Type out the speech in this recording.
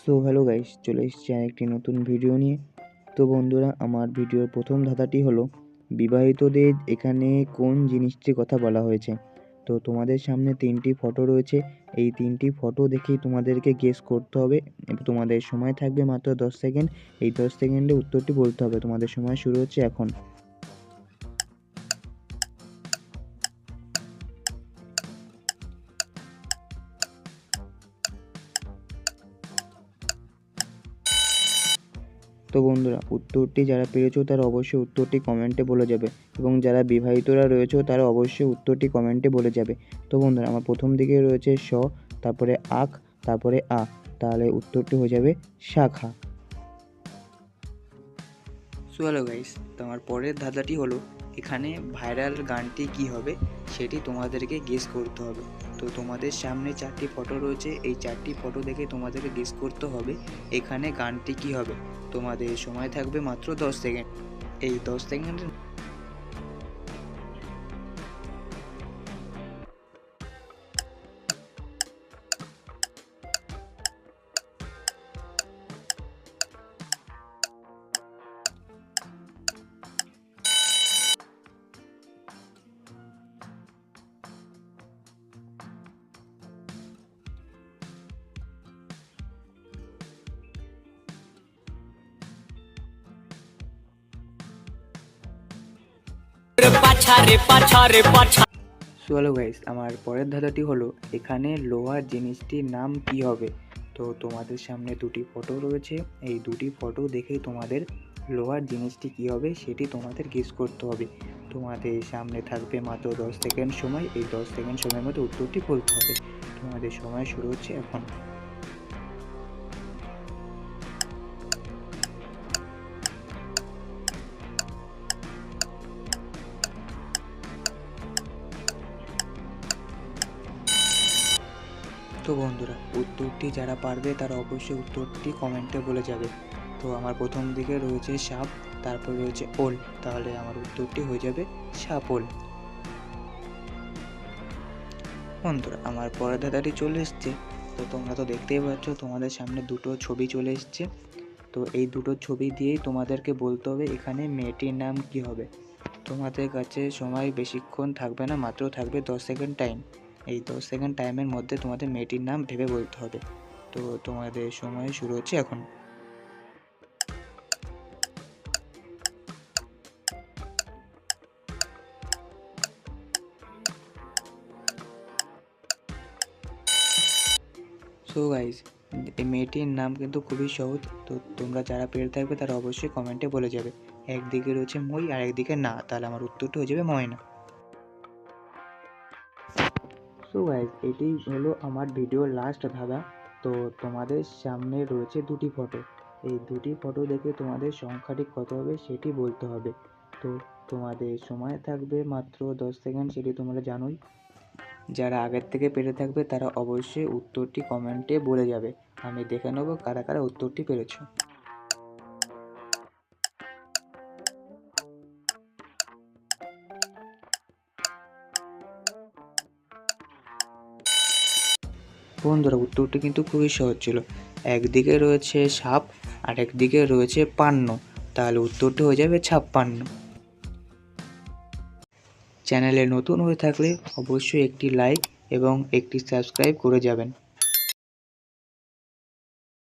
So hello guys চলে এসেছি আরেকটি নতুন ভিডিও নিয়ে। তো বন্ধুরা, আমার ভিডিওর প্রথম ধাঁধাটি হলো বিবাহিতদের এখানে কোন জিনিসটির কথা বলা হয়েছে। তো তোমাদের সামনে তিনটি ফটো রয়েছে। এই তিনটি ফটো দেখেই তোমাদেরকে গেস করতে হবে। তোমাদের সময় থাকবে মাত্র দশ সেকেন্ড। এই দশ সেকেন্ডে উত্তরটি বলতে হবে। তোমাদের সময় শুরু হচ্ছে এখন। তো বন্ধুরা, উত্তরটি যারা পেরেছ তারা অবশ্যই উত্তরটি কমেন্টে বলে যাবে এবং যারা বিবাহিতরা রয়েছে তারা অবশ্যই উত্তরটি কমেন্টে বলে যাবে। তো বন্ধুরা, আমার প্রথম দিকে রয়েছে স, তারপরে আখ, তারপরে আ, তাহলে উত্তরটি হয়ে যাবে শাখা। সো হ্যালো গাইস তো আমার পরের ধাঁধাটি হলো, এখানে ভাইরাল গানটি কি হবে সেটি তোমাদেরকে গেস করতে হবে। তো তোমাদের সামনে চারটি ফটো রয়েছে। এই চারটি ফটো দেখে তোমাদেরকে গেস করতে হবে, এখানে গানটি কি হবে। তোমাদের সময় থাকবে মাত্র দশ সেকেন্ড এই দশ সেকেন্ডের পাছা রে পাছা রে, পাছা। সো গাইস আমার পরের ধাঁধাটি হলো, এখানে লোহার জিনিসটির নাম কি হবে? তো তোমাদের সামনে দুটি ফটো রয়েছে। এই দুটি ফটো দেখেই তোমাদের লোহার জিনিসটি কি হবে সেটি তোমাদের গেস করতে হবে। তোমাদের সামনে থাকবে মাত্র দশ সেকেন্ড সময়। এই দশ সেকেন্ড সময়ের মধ্যে উত্তরটি বলতে হবে। তোমাদের সময় শুরু হচ্ছে এখন। তো বন্ধুরা, উত্তরটি যারা পারবে তারা অবশ্যই উত্তরটি কমেন্টে বলে যাবে। তো আমার প্রথম দিকে রয়েছে সাপ, তারপর রয়েছে ওল। তাহলে আমার উত্তরটি হয়ে যাবে সাপ সাপোল বন্ধুরা, আমার পরের ধাঁধাটি চলে এসছে। তো তোমরা তো দেখতেই পাচ্ছ, তোমাদের সামনে দুটো ছবি চলে এসছে। তো এই দুটো ছবি দিয়েই তোমাদেরকে বলতে হবে, এখানে মেয়েটির নাম কি হবে? তোমাদের কাছে সময় বেশিক্ষণ থাকবে না, মাত্র থাকবে দশ সেকেন্ড টাইম। এই দশ সেকেন্ড টাইমের মধ্যে তোমাদের মেয়েটির নাম ভেবে বলতে হবে। তো তোমাদের সময় শুরু হচ্ছে এখন। সো গাইজ এই মেয়েটির নাম কিন্তু খুবই সহজ। তো তোমরা যারা পেরে থাকবে তারা অবশ্যই কমেন্টে বলে যাবে। একদিকে রয়েছে মই আর একদিকে না, তাহলে আমার উত্তরটা হয়ে যাবে ময়না। সো গাইজ এটি হলো আমার ভিডিওর লাস্ট ধাঁধা। তো তোমাদের সামনে রয়েছে দুটি ফটো এই দুটি ফটো দেখে তোমাদের সংখ্যাটি কত হবে সেটি বলতে হবে। তো তোমাদের সময় থাকবে মাত্র দশ সেকেন্ড, সেটি তোমরা জানোই। যারা আগের থেকে পেরে থাকবে, তারা অবশ্যই উত্তরটি কমেন্টে বলে যাবে। আমি দেখে নেব কারা কারা উত্তরটি পেরেছ। বন্ধুরা উত্তরটি কিন্তু খুবই সহজ ছিল। একদিকে রয়েছে সাপ, আর একদিকে রয়েছে পান্ন। তাহলে উত্তরটি হয়ে যাবে ছাপ্পান্ন। চ্যানেলে নতুন হয়ে থাকলে অবশ্যই একটি লাইক এবং একটি সাবস্ক্রাইব করে যাবেন।